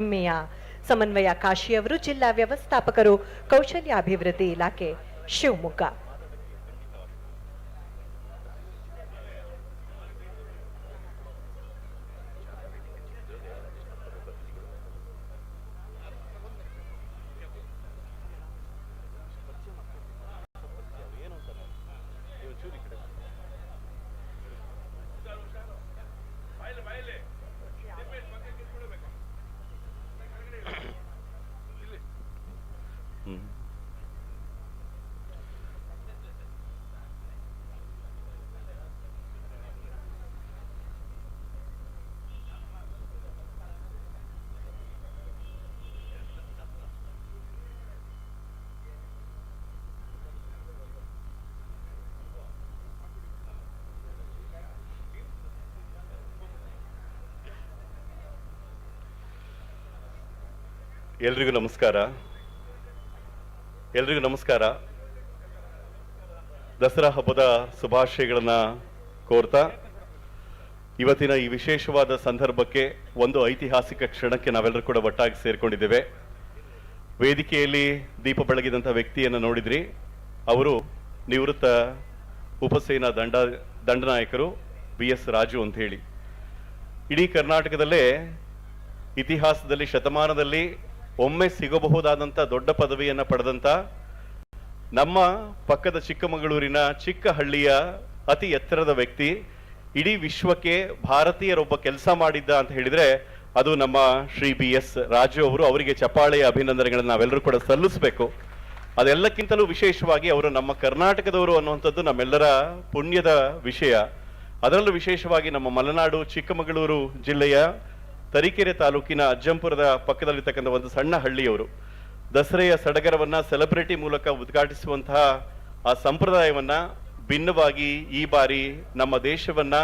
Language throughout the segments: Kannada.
ಹೆಮ್ಮೆಯ ಸಮನ್ವಯ ಕಾಶಿ ಜಿಲ್ಲಾ ವ್ಯವಸ್ಥಾಪಕರು ಕೌಶಲ್ಯಾಭಿವೃದ್ಧಿ ಇಲಾಖೆ ಶಿವಮೊಗ್ಗ ಎಲ್ರಿಗೂ ನಮಸ್ಕಾರ. ಎಲ್ರಿಗೂ ನಮಸ್ಕಾರ. ದಸರಾ ಹಬ್ಬದ ಶುಭಾಶಯಗಳನ್ನು ಕೋರ್ತಾ, ಇವತ್ತಿನ ಈ ವಿಶೇಷವಾದ ಸಂದರ್ಭಕ್ಕೆ ಒಂದು ಐತಿಹಾಸಿಕ ಕ್ಷಣಕ್ಕೆ ನಾವೆಲ್ಲರೂ ಕೂಡ ಒಟ್ಟಾಗಿ ಸೇರಿಕೊಂಡಿದ್ದೇವೆ. ವೇದಿಕೆಯಲ್ಲಿ ದೀಪ ಬೆಳಗಿದಂಥ ವ್ಯಕ್ತಿಯನ್ನು ನೋಡಿದ್ರಿ. ಅವರು ನಿವೃತ್ತ ಉಪಸೇನಾ ದಂಡ, ದಂಡನಾಯಕರು ಬಿ ಎಸ್ ರಾಜು ಅಂತ ಹೇಳಿ ಇಡೀ ಕರ್ನಾಟಕದಲ್ಲೇ ಇತಿಹಾಸದಲ್ಲಿ ಶತಮಾನದಲ್ಲಿ ಒಮ್ಮೆ ಸಿಗಬಹುದಾದಂಥ ದೊಡ್ಡ ಪದವಿಯನ್ನು ಪಡೆದಂಥ ನಮ್ಮ ಪಕ್ಕದ ಚಿಕ್ಕಮಗಳೂರಿನ ಚಿಕ್ಕ ಹಳ್ಳಿಯ ಅತಿ ಎತ್ತರದ ವ್ಯಕ್ತಿ, ಇಡೀ ವಿಶ್ವಕ್ಕೆ ಭಾರತೀಯರೊಬ್ಬ ಕೆಲಸ ಮಾಡಿದ್ದ ಅಂತ ಹೇಳಿದ್ರೆ ಅದು ನಮ್ಮ ಶ್ರೀ ಬಿ ಎಸ್ ರಾಜು ಅವರು. ಅವರಿಗೆ ಚಪ್ಪಾಳೆಯ ಅಭಿನಂದನೆಗಳನ್ನು ನಾವೆಲ್ಲರೂ ಕೂಡ ಸಲ್ಲಿಸಬೇಕು. ಅದೆಲ್ಲಕ್ಕಿಂತಲೂ ವಿಶೇಷವಾಗಿ ಅವರು ನಮ್ಮ ಕರ್ನಾಟಕದವರು ಅನ್ನುವಂಥದ್ದು ನಮ್ಮೆಲ್ಲರ ಪುಣ್ಯದ ವಿಷಯ. ಅದರಲ್ಲೂ ವಿಶೇಷವಾಗಿ ನಮ್ಮ ಮಲೆನಾಡು ಚಿಕ್ಕಮಗಳೂರು ಜಿಲ್ಲೆಯ ತರೀಕೆರೆ ತಾಲೂಕಿನ ಅಜ್ಜಂಪುರದ ಪಕ್ಕದಲ್ಲಿರ್ತಕ್ಕಂಥ ಒಂದು ಸಣ್ಣ ಹಳ್ಳಿಯವರು ದಸರೆಯ ಸಡಗರವನ್ನು ಸೆಲೆಬ್ರಿಟಿ ಮೂಲಕ ಉದ್ಘಾಟಿಸುವಂತಹ ಆ ಸಂಪ್ರದಾಯವನ್ನು ಭಿನ್ನವಾಗಿ ಈ ಬಾರಿ ನಮ್ಮ ದೇಶವನ್ನ,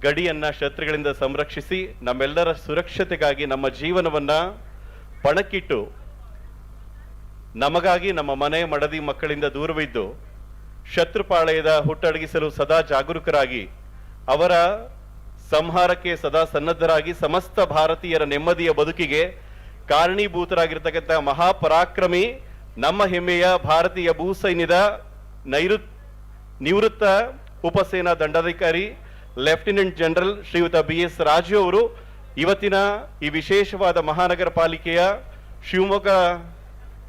ಗಡಿಯನ್ನ, ಶತ್ರುಗಳಿಂದ ಸಂರಕ್ಷಿಸಿ ನಮ್ಮೆಲ್ಲರ ಸುರಕ್ಷತೆಗಾಗಿ ನಮ್ಮ ಜೀವನವನ್ನ ಪಣಕ್ಕಿಟ್ಟು ನಮಗಾಗಿ ನಮ್ಮ ಮನೆ, ಮಡದಿ ಮಕ್ಕಳಿಂದ ದೂರವಿದ್ದು ಶತ್ರುಪಾಳಯದ ಹುಟ್ಟಡಗಿಸಲು ಸದಾ ಜಾಗರೂಕರಾಗಿ ಅವರ ಸಂಹಾರಕ್ಕೆ ಸದಾ ಸನ್ನದ್ಧರಾಗಿ ಸಮಸ್ತ ಭಾರತೀಯರ ನೆಮ್ಮದಿಯ ಬದುಕಿಗೆ ಕಾರಣೀಭೂತರಾಗಿರ್ತಕ್ಕಂಥ ಮಹಾಪರಾಕ್ರಮಿ, ನಮ್ಮ ಹೆಮ್ಮೆಯ ಭಾರತೀಯ ಭೂಸೈನ್ಯದ ನೈರುತ್, ನಿವೃತ್ತ ಉಪಸೇನಾ ದಂಡಾಧಿಕಾರಿ, ಲೆಫ್ಟಿನೆಂಟ್ ಜನರಲ್ ಶ್ರೀಯುತ ಬಿ ಎಸ್ ರಾಜು ಅವರು ಇವತ್ತಿನ ಈ ವಿಶೇಷವಾದ ಮಹಾನಗರ ಪಾಲಿಕೆಯ ಶಿವಮೊಗ್ಗ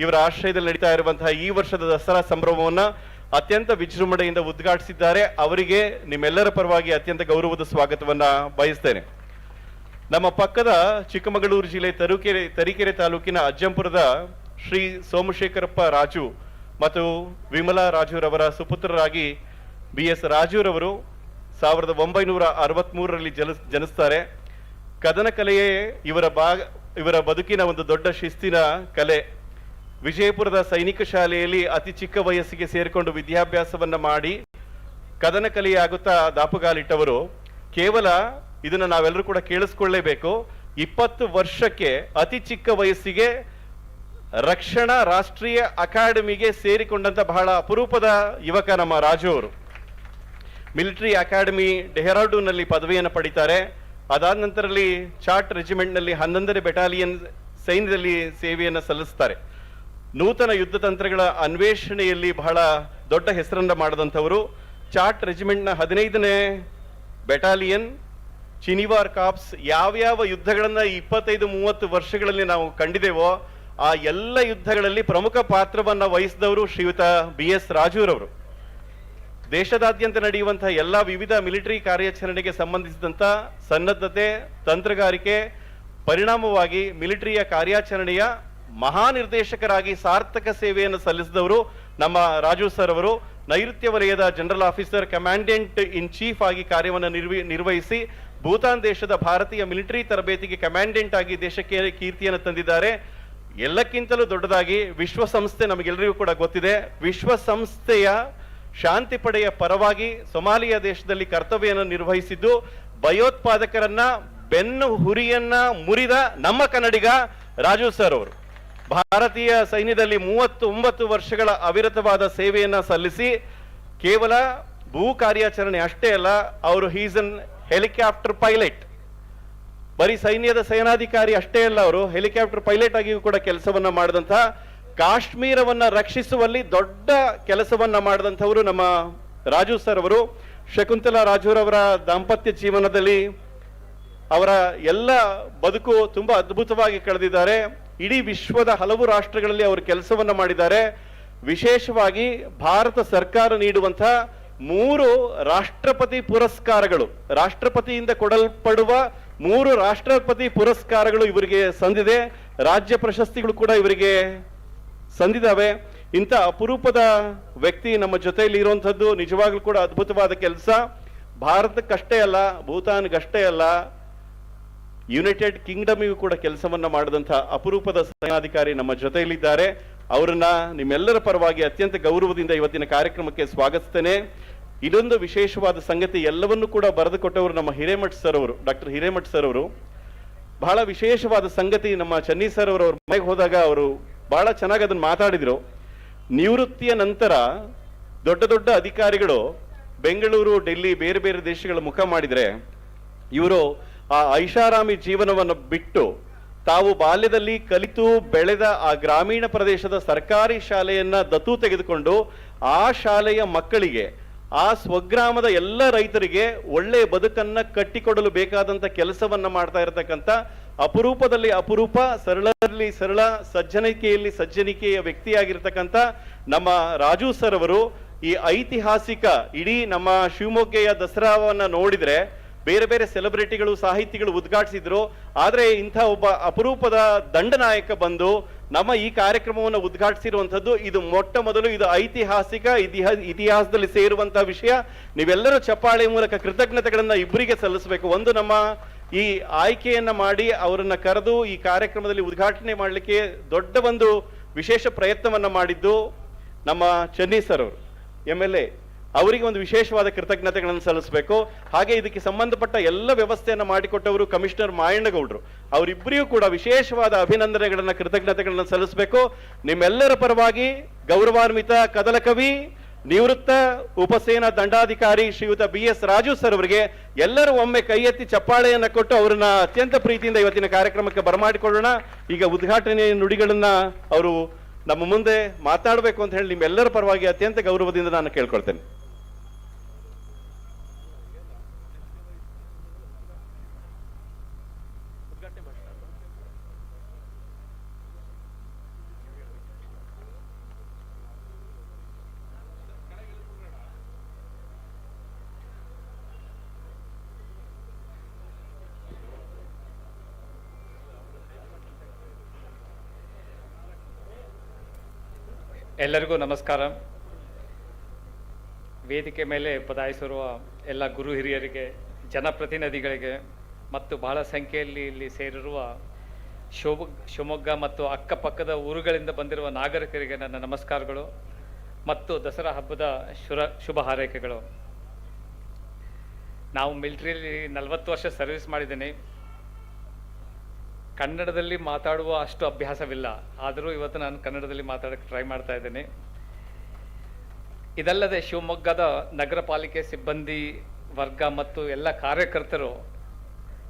ಇವರ ಆಶ್ರಯದಲ್ಲಿ ನಡೀತಾ ಇರುವಂತಹ ಈ ವರ್ಷದ ದಸರಾ ಸಂಭ್ರಮವನ್ನ ಅತ್ಯಂತ ವಿಜೃಂಭಣೆಯಿಂದ ಉದ್ಘಾಟಿಸಿದ್ದಾರೆ. ಅವರಿಗೆ ನಿಮ್ಮೆಲ್ಲರ ಪರವಾಗಿ ಅತ್ಯಂತ ಗೌರವದ ಸ್ವಾಗತವನ್ನು ಬಯಸ್ತೇನೆ. ನಮ್ಮ ಪಕ್ಕದ ಚಿಕ್ಕಮಗಳೂರು ಜಿಲ್ಲೆ ತರುಕೆರೆ, ತರೀಕೆರೆ ತಾಲೂಕಿನ ಅಜ್ಜಂಪುರದ ಶ್ರೀ ಸೋಮಶೇಖರಪ್ಪ ರಾಜು ಮತ್ತು ವಿಮಲಾ ರಾಜುರವರ ಸುಪುತ್ರರಾಗಿ ಬಿ ಎಸ್ ರಾಜುರವರು ಸಾವಿರದ ಒಂಬೈನೂರ ಅರವತ್ಮೂರರಲ್ಲಿ ಜನ ಜನಿಸ್ತಾರೆ. ಕದನ ಕಲೆಯೇ ಇವರ ಭಾಗ, ಇವರ ಬದುಕಿನ ಒಂದು ದೊಡ್ಡ ಶಿಸ್ತಿನ ಕಲೆ. ವಿಜಯಪುರದ ಸೈನಿಕ ಶಾಲೆಯಲ್ಲಿ ಅತಿ ಚಿಕ್ಕ ವಯಸ್ಸಿಗೆ ಸೇರಿಕೊಂಡು ವಿದ್ಯಾಭ್ಯಾಸವನ್ನ ಮಾಡಿ ಕದನ ಕಲೆಯಾಗುತ್ತಾ ದಾಪುಗಾಲಿಟ್ಟವರು, ಕೇವಲ ಇದನ್ನ ನಾವೆಲ್ಲರೂ ಕೂಡ ಕೇಳಿಸ್ಕೊಳ್ಳೇಬೇಕು. ಇಪ್ಪತ್ತು ವರ್ಷಕ್ಕೆ ಅತಿ ಚಿಕ್ಕ ವಯಸ್ಸಿಗೆ ರಕ್ಷಣಾ ರಾಷ್ಟ್ರೀಯ ಅಕಾಡೆಮಿಗೆ ಸೇರಿಕೊಂಡಂತ ಬಹಳ ಅಪರೂಪದ ಯುವಕ ನಮ್ಮ ರಾಜು ಅವರು. ಮಿಲಿಟರಿ ಅಕಾಡೆಮಿ ಡೆಹರಾಡೂನಲ್ಲಿ ಪದವಿಯನ್ನು ಪಡಿತಾರೆ. ಅದಾದ ನಂತರದಲ್ಲಿ ಚಾರ್ಟ್ ರೆಜಿಮೆಂಟ್ನಲ್ಲಿ ಹನ್ನೊಂದನೇ ಬೆಟಾಲಿಯನ್ ಸೈನ್ಯದಲ್ಲಿ ಸೇವೆಯನ್ನು ಸಲ್ಲಿಸ್ತಾರೆ. ನೂತನ ಯುದ್ಧ ತಂತ್ರಗಳ ಅನ್ವೇಷಣೆಯಲ್ಲಿ ಬಹಳ ದೊಡ್ಡ ಹೆಸರನ್ನ ಮಾಡಿದಂಥವರು. ಚಾಟ್ ರೆಜಿಮೆಂಟ್ನ ಹದಿನೈದನೇ ಬೆಟಾಲಿಯನ್ ಚಿನಿವಾರ್ ಕಾಪ್ಸ್ ಯಾವ್ಯಾವ ಯುದ್ಧಗಳನ್ನ ಇಪ್ಪತ್ತೈದು, ಮೂವತ್ತು ವರ್ಷಗಳಲ್ಲಿ ನಾವು ಕಂಡಿದ್ದೇವೋ ಆ ಎಲ್ಲ ಯುದ್ಧಗಳಲ್ಲಿ ಪ್ರಮುಖ ಪಾತ್ರವನ್ನ ವಹಿಸಿದವರು ಶ್ರೀಯುತ ಬಿ ಎಸ್ ರಾಜೂರವರು. ದೇಶದಾದ್ಯಂತ ನಡೆಯುವಂತಹ ಎಲ್ಲ ವಿವಿಧ ಮಿಲಿಟರಿ ಕಾರ್ಯಾಚರಣೆಗೆ ಸಂಬಂಧಿಸಿದಂಥ ಸನ್ನದ್ಧತೆ, ತಂತ್ರಗಾರಿಕೆ, ಪರಿಣಾಮವಾಗಿ ಮಿಲಿಟರಿಯ ಕಾರ್ಯಾಚರಣೆಯ ಮಹಾನಿರ್ದೇಶಕರಾಗಿ ಸಾರ್ಥಕ ಸೇವೆಯನ್ನು ಸಲ್ಲಿಸಿದವರು ನಮ್ಮ ರಾಜು ಸರ್ ಅವರು. ನೈಋತ್ಯ ವಲಯದ general officer, commandant in chief ಆಗಿ ಕಾರ್ಯವನ್ನು ನಿರ್ವಿ, ನಿರ್ವಹಿಸಿ ಭೂತಾನ್ ದೇಶದ ಭಾರತೀಯ ಮಿಲಿಟರಿ ತರಬೇತಿಗೆ ಕಮಾಂಡೆಂಟ್ ಆಗಿ ದೇಶಕ್ಕೆ ಕೀರ್ತಿಯನ್ನು ತಂದಿದ್ದಾರೆ. ಎಲ್ಲಕ್ಕಿಂತಲೂ ದೊಡ್ಡದಾಗಿ ವಿಶ್ವಸಂಸ್ಥೆ ನಮಗೆಲ್ಲರಿಗೂ ಕೂಡ ಗೊತ್ತಿದೆ. ವಿಶ್ವಸಂಸ್ಥೆಯ ಶಾಂತಿ ಪಡೆಯ ಪರವಾಗಿ ಸೊಮಾಲಿಯಾ ದೇಶದಲ್ಲಿ ಕರ್ತವ್ಯವನ್ನು ನಿರ್ವಹಿಸಿದ್ದು, ಭಯೋತ್ಪಾದಕರನ್ನ ಬೆನ್ನು ಹುರಿಯನ್ನ ಮುರಿದ ನಮ್ಮ ಕನ್ನಡಿಗ ರಾಜು ಸರ್ ಅವರು. ಭಾರತೀಯ ಸೈನ್ಯದಲ್ಲಿ ಮೂವತ್ತು ಒಂಬತ್ತು ವರ್ಷಗಳ ಅವಿರತವಾದ ಸೇವೆಯನ್ನು ಸಲ್ಲಿಸಿ ಕೇವಲ ಭೂ ಕಾರ್ಯಾಚರಣೆ ಅಷ್ಟೇ ಅಲ್ಲ, ಅವರು ಹೀಸ್ ಅನ್ ಹೆಲಿಕಾಪ್ಟರ್ ಪೈಲಟ್ ಬರೀ ಸೈನ್ಯದ ಸೇನಾಧಿಕಾರಿ ಅಷ್ಟೇ ಅಲ್ಲ, ಅವರು ಹೆಲಿಕಾಪ್ಟರ್ ಪೈಲಟ್ ಆಗಿಯೂ ಕೂಡ ಕೆಲಸವನ್ನ ಮಾಡಿದಂತಹ ಕಾಶ್ಮೀರವನ್ನ ರಕ್ಷಿಸುವಲ್ಲಿ ದೊಡ್ಡ ಕೆಲಸವನ್ನ ಮಾಡಿದಂಥವರು ನಮ್ಮ ರಾಜು ಸರ್ ಅವರು. ಶಕುಂತಲಾ ರಾಜುರವರ ದಾಂಪತ್ಯ ಜೀವನದಲ್ಲಿ ಅವರ ಎಲ್ಲ ಬದುಕು ತುಂಬಾ ಅದ್ಭುತವಾಗಿ ಕಳೆದಿದ್ದಾರೆ. ಇಡೀ ವಿಶ್ವದ ಹಲವು ರಾಷ್ಟ್ರಗಳಲ್ಲಿ ಅವರು ಕೆಲಸವನ್ನು ಮಾಡಿದ್ದಾರೆ. ವಿಶೇಷವಾಗಿ ಭಾರತ ಸರ್ಕಾರ ನೀಡುವಂತಹ ಮೂರು ರಾಷ್ಟ್ರಪತಿ ಪುರಸ್ಕಾರಗಳು, ರಾಷ್ಟ್ರಪತಿಯಿಂದ ಕೊಡಲ್ಪಡುವ ಮೂರು ರಾಷ್ಟ್ರಪತಿ ಪುರಸ್ಕಾರಗಳು ಇವರಿಗೆ ಸಂದಿದೆ. ರಾಜ್ಯ ಪ್ರಶಸ್ತಿಗಳು ಕೂಡ ಇವರಿಗೆ ಸಂದಿದ್ದಾವೆ. ಇಂಥ ಅಪರೂಪದ ವ್ಯಕ್ತಿ ನಮ್ಮ ಜೊತೆಯಲ್ಲಿ ಇರುವಂಥದ್ದು ನಿಜವಾಗ್ಲೂ ಕೂಡ ಅದ್ಭುತವಾದ ಕೆಲಸ. ಭಾರತಕ್ಕಷ್ಟೇ ಅಲ್ಲ, ಭೂತಾನ್ಗಷ್ಟೇ ಅಲ್ಲ ಯುನೈಟೆಡ್ ಕಿಂಗ್ಡಮ್ಗೂ ಕೂಡ ಕೆಲಸವನ್ನ ಮಾಡಿದಂಥ ಅಪರೂಪದ ಸೇನಾಧಿಕಾರಿ ನಮ್ಮ ಜೊತೆಯಲ್ಲಿದ್ದಾರೆ. ಅವರನ್ನ ನಿಮ್ಮೆಲ್ಲರ ಪರವಾಗಿ ಅತ್ಯಂತ ಗೌರವದಿಂದ ಇವತ್ತಿನ ಕಾರ್ಯಕ್ರಮಕ್ಕೆ ಸ್ವಾಗತಿಸ್ತೇನೆ. ಇದೊಂದು ವಿಶೇಷವಾದ ಸಂಗತಿ ಎಲ್ಲವನ್ನೂ ಕೂಡ ಬರೆದುಕೊಟ್ಟವರು ನಮ್ಮ ಹಿರೇಮಠ್ ಸರ್ ಅವರು ಡಾಕ್ಟರ್ ಹಿರೇಮಠ್ ಸರ್ ಅವರು. ಬಹಳ ವಿಶೇಷವಾದ ಸಂಗತಿ ನಮ್ಮ ಚನ್ನಿ ಸರ್ ಅವರು ಅವ್ರ ಮನೆಗೆ ಹೋದಾಗ ಅವರು ಬಹಳ ಚೆನ್ನಾಗಿ ಅದನ್ನು ಮಾತಾಡಿದ್ರು. ನಿವೃತ್ತಿಯ ನಂತರ ದೊಡ್ಡ ದೊಡ್ಡ ಅಧಿಕಾರಿಗಳು ಬೆಂಗಳೂರು, ಡೆಲ್ಲಿ ಬೇರೆ ಬೇರೆ ದೇಶಗಳ ಮುಖ ಮಾಡಿದರೆ ಇವರು ಆ ಐಷಾರಾಮಿ ಜೀವನವನ್ನು ಬಿಟ್ಟು ತಾವು ಬಾಲ್ಯದಲ್ಲಿ ಕಲಿತು ಬೆಳೆದ ಆ ಗ್ರಾಮೀಣ ಪ್ರದೇಶದ ಸರ್ಕಾರಿ ಶಾಲೆಯನ್ನ ದತ್ತು ತೆಗೆದುಕೊಂಡು ಆ ಶಾಲೆಯ ಮಕ್ಕಳಿಗೆ, ಆ ಸ್ವಗ್ರಾಮದ ಎಲ್ಲ ರೈತರಿಗೆ ಒಳ್ಳೆಯ ಬದುಕನ್ನ ಕಟ್ಟಿಕೊಡಲು ಬೇಕಾದಂತ ಕೆಲಸವನ್ನ ಮಾಡ್ತಾ ಇರತಕ್ಕಂಥ ಅಪರೂಪದಲ್ಲಿ ಅಪರೂಪ ಸರಳದಲ್ಲಿ ಸರಳ, ಸಜ್ಜನಿಕೆಯಲ್ಲಿ ಸಜ್ಜನಿಕೆಯ ವ್ಯಕ್ತಿಯಾಗಿರ್ತಕ್ಕಂಥ ನಮ್ಮ ರಾಜು ಸರ್ ಅವರು ಈ ಐತಿಹಾಸಿಕ ಇಡೀ ನಮ್ಮ ಶಿವಮೊಗ್ಗೆಯ ದಸರಾವನ್ನ ನೋಡಿದ್ರೆ ಬೇರೆ ಬೇರೆ ಸೆಲೆಬ್ರಿಟಿಗಳು, ಸಾಹಿತಿಗಳು ಉದ್ಘಾಟಿಸಿದ್ರು. ಆದರೆ ಇಂಥ ಒಬ್ಬ ಅಪರೂಪದ ದಂಡನಾಯಕ ಬಂದು ನಮ್ಮ ಈ ಕಾರ್ಯಕ್ರಮವನ್ನು ಉದ್ಘಾಟಿಸಿರುವಂಥದ್ದು ಇದು ಮೊಟ್ಟ ಮೊದಲು ಇದು ಐತಿಹಾಸಿಕ ಇತಿಹಾಸ ಇತಿಹಾಸದಲ್ಲಿ ಸೇರುವಂತಹ ವಿಷಯ. ನೀವೆಲ್ಲರೂ ಚಪ್ಪಾಳೆ ಮೂಲಕ ಕೃತಜ್ಞತೆಗಳನ್ನು ಇಬ್ಬರಿಗೆ ಸಲ್ಲಿಸಬೇಕು. ಒಂದು ನಮ್ಮ ಈ ಆಯ್ಕೆಯನ್ನ ಮಾಡಿ ಅವರನ್ನ ಕರೆದು ಈ ಕಾರ್ಯಕ್ರಮದಲ್ಲಿ ಉದ್ಘಾಟನೆ ಮಾಡಲಿಕ್ಕೆ ದೊಡ್ಡ ಒಂದು ವಿಶೇಷ ಪ್ರಯತ್ನವನ್ನ ಮಾಡಿದ್ದು ನಮ್ಮ ಚನ್ನಿ ಸರ್ ಅವರು, ಎಂ ಎಲ್ ಎ. ಅವರಿಗೆ ಒಂದು ವಿಶೇಷವಾದ ಕೃತಜ್ಞತೆಗಳನ್ನು ಸಲ್ಲಿಸಬೇಕು. ಹಾಗೆ ಇದಕ್ಕೆ ಸಂಬಂಧಪಟ್ಟ ಎಲ್ಲ ವ್ಯವಸ್ಥೆಯನ್ನು ಮಾಡಿಕೊಟ್ಟವರು ಕಮಿಷನರ್ ಮಾಯಣ್ಣಗೌಡರು. ಅವರಿಬ್ಬರಿಗೂ ಕೂಡ ವಿಶೇಷವಾದ ಅಭಿನಂದನೆಗಳನ್ನು, ಕೃತಜ್ಞತೆಗಳನ್ನು ಸಲ್ಲಿಸಬೇಕು. ನಿಮ್ಮೆಲ್ಲರ ಪರವಾಗಿ ಗೌರವಾನ್ವಿತ ಕದಲ ಕವಿ, ನಿವೃತ್ತ ಉಪಸೇನಾ ದಂಡಾಧಿಕಾರಿ ಶ್ರೀಯುತ ಬಿ ಎಸ್ ರಾಜು ಸರ್ ಅವರಿಗೆ ಎಲ್ಲರೂ ಒಮ್ಮೆ ಕೈ ಎತ್ತಿ ಚಪ್ಪಾಳೆಯನ್ನ ಕೊಟ್ಟು ಅವರನ್ನ ಅತ್ಯಂತ ಪ್ರೀತಿಯಿಂದ ಇವತ್ತಿನ ಕಾರ್ಯಕ್ರಮಕ್ಕೆ ಬರಮಾಡಿಕೊಳ್ಳೋಣ. ಈಗ ಉದ್ಘಾಟನೆ ನುಡಿಗಳನ್ನ ಅವರು ನಮ್ಮ ಮುಂದೆ ಮಾತಾಡಬೇಕು ಅಂತ ಹೇಳಿ ನಿಮ್ಮೆಲ್ಲರ ಪರವಾಗಿ ಅತ್ಯಂತ ಗೌರವದಿಂದ ನಾನು ಕೇಳ್ಕೊಳ್ತೇನೆ. ಎಲ್ಲರಿಗೂ ನಮಸ್ಕಾರ. ವೇದಿಕೆ ಮೇಲೆ ಪದಾಯಿಸಿರುವ ಎಲ್ಲ ಗುರು ಹಿರಿಯರಿಗೆ, ಜನಪ್ರತಿನಿಧಿಗಳಿಗೆ ಮತ್ತು ಬಹಳ ಸಂಖ್ಯೆಯಲ್ಲಿ ಇಲ್ಲಿ ಸೇರಿರುವ ಶಿವ ಶಿವಮೊಗ್ಗ ಮತ್ತು ಅಕ್ಕಪಕ್ಕದ ಊರುಗಳಿಂದ ಬಂದಿರುವ ನಾಗರಿಕರಿಗೆ ನನ್ನ ನಮಸ್ಕಾರಗಳು ಮತ್ತು ದಸರಾ ಹಬ್ಬದ ಶುರ, ಶುಭ ಹಾರೈಕೆಗಳು. ನಾವು ಮಿಲಿಟ್ರಿಯಲ್ಲಿ ನಲವತ್ತು ವರ್ಷ ಸರ್ವಿಸ್ ಮಾಡಿದ್ದೀನಿ. ಕನ್ನಡದಲ್ಲಿ ಮಾತಾಡುವ ಅಷ್ಟು ಅಭ್ಯಾಸವಿಲ್ಲ. ಆದರೂ ಇವತ್ತು ನಾನು ಕನ್ನಡದಲ್ಲಿ ಮಾತಾಡಕ್ಕೆ ಟ್ರೈ ಮಾಡ್ತಾ ಇದ್ದೇನೆ. ಇದಲ್ಲದೆ ಶಿವಮೊಗ್ಗದ ನಗರ ಪಾಲಿಕೆ ಸಿಬ್ಬಂದಿ ವರ್ಗ ಮತ್ತು ಎಲ್ಲ ಕಾರ್ಯಕರ್ತರು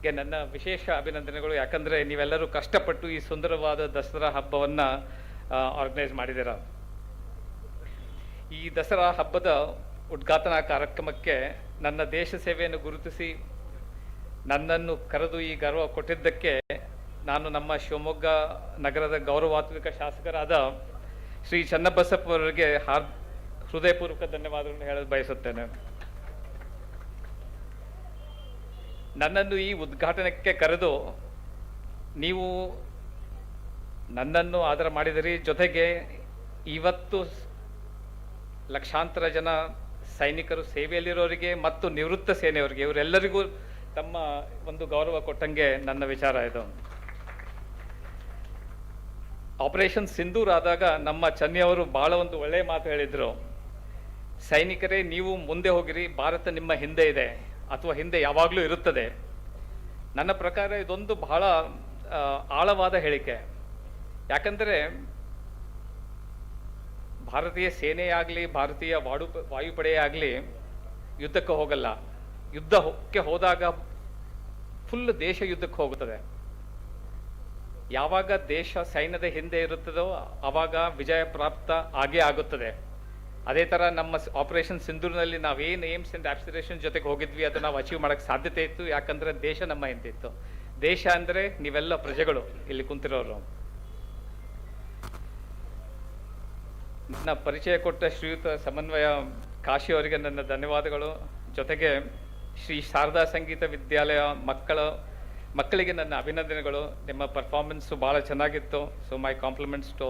ಗೆ ನನ್ನ ವಿಶೇಷ ಅಭಿನಂದನೆಗಳು. ಯಾಕಂದರೆ ನೀವೆಲ್ಲರೂ ಕಷ್ಟಪಟ್ಟು ಈ ಸುಂದರವಾದ ದಸರಾ ಹಬ್ಬವನ್ನು ಆರ್ಗನೈಸ್ ಮಾಡಿದ್ದೀರ. ಈ ದಸರಾ ಹಬ್ಬದ ಉದ್ಘಾಟನಾ ಕಾರ್ಯಕ್ರಮಕ್ಕೆ ನನ್ನ ದೇಶ ಸೇವೆಯನ್ನು ಗುರುತಿಸಿ, ನನ್ನನ್ನು ಕರೆದು ಈ ಗರ್ವ ಕೊಟ್ಟಿದ್ದಕ್ಕೆ ನಾನು ನಮ್ಮ ಶಿವಮೊಗ್ಗ ನಗರದ ಗೌರವಾತ್ಮಿಕ ಶಾಸಕರಾದ ಶ್ರೀ ಚನ್ನಬಸಪ್ಪ ಅವರಿಗೆ ಹಾರ್, ಹೃದಯಪೂರ್ವಕ ಧನ್ಯವಾದಗಳನ್ನು ಹೇಳಲು ಬಯಸುತ್ತೇನೆ. ನನ್ನನ್ನು ಈ ಉದ್ಘಾಟನೆಗೆ ಕರೆದು ನೀವು ನನ್ನನ್ನು ಆಧಾರ ಮಾಡಿದಿರಿ. ಜೊತೆಗೆ ಇವತ್ತು ಲಕ್ಷಾಂತರ ಜನ ಸೈನಿಕರು ಸೇವೆಯಲ್ಲಿರೋರಿಗೆ ಮತ್ತು ನಿವೃತ್ತ ಸೇನೆಯವರಿಗೆ ಇವರೆಲ್ಲರಿಗೂ ತಮ್ಮ ಒಂದು ಗೌರವ ಕೊಟ್ಟಂಗೆ ನನ್ನ ವಿಚಾರ ಇದು. ಆಪರೇಷನ್ ಸಿಂಧೂರ್ ಆದಾಗ ನಮ್ಮ ಚನ್ನಿಯವರು ಬಹಳ ಒಂದು ಒಳ್ಳೆಯ ಮಾತು ಹೇಳಿದ್ರು. ಸೈನಿಕರೇ, ನೀವು ಮುಂದೆ ಹೋಗಿರಿ, ಭಾರತ ನಿಮ್ಮ ಹಿಂದೆ ಇದೆ, ಅಥವಾ ಹಿಂದೆ ಯಾವಾಗಲೂ ಇರುತ್ತದೆ. ನನ್ನ ಪ್ರಕಾರ ಇದೊಂದು ಬಹಳ ಆಳವಾದ ಹೇಳಿಕೆ. ಯಾಕಂದರೆ, ಭಾರತೀಯ ಸೇನೆಯಾಗಲಿ ಭಾರತೀಯ ವಾಡು ವಾಯುಪಡೆಯಾಗಲಿ ಯುದ್ಧಕ್ಕೆ ಹೋಗಲ್ಲ. ಯುದ್ಧಕ್ಕೆ ಹೋದಾಗ ಫುಲ್ ದೇಶ ಯುದ್ಧಕ್ಕೆ ಹೋಗುತ್ತದೆ. ಯಾವಾಗ ದೇಶ ಸೈನ್ಯದ ಹಿಂದೆ ಇರುತ್ತದೋ ಆವಾಗ ವಿಜಯ ಪ್ರಾಪ್ತ ಆಗೇ ಆಗುತ್ತದೆ. ಅದೇ ತರ ನಮ್ಮ ಆಪರೇಷನ್ ಸಿಂಧೂರ್ನಲ್ಲಿ ನಾವೇನು ಏಮ್ಸ್ ಅಂಡ್ ಆಸ್ಪಿರೇಷನ್ ಜೊತೆಗೆ ಹೋಗಿದ್ವಿ ಅದು ನಾವು ಅಚೀವ್ ಮಾಡಕ್ ಸಾಧ್ಯತೆ ಇತ್ತು. ಯಾಕಂದ್ರೆ ದೇಶ ನಮ್ಮ ಹಿಂದೆ ಇತ್ತು ದೇಶ ಅಂದ್ರೆ ನೀವೆಲ್ಲ ಪ್ರಜೆಗಳು ಇಲ್ಲಿ ಕುಂತಿರೋರು. ನನ್ನ ಪರಿಚಯ ಕೊಟ್ಟ ಶ್ರೀಯುತ ಸಮನ್ವಯ ಕಾಶಿ ಅವರಿಗೆ ನನ್ನ ಧನ್ಯವಾದಗಳು. ಜೊತೆಗೆ ಶ್ರೀ ಶಾರದಾ ಸಂಗೀತ ವಿದ್ಯಾಲಯ ಮಕ್ಕಳ ಮಕ್ಕಳಿಗೆ ನನ್ನ ಅಭಿನಂದನೆಗಳು. ನಿಮ್ಮ ಪರ್ಫಾರ್ಮೆನ್ಸು ಭಾಳ ಚೆನ್ನಾಗಿತ್ತು. So my compliments to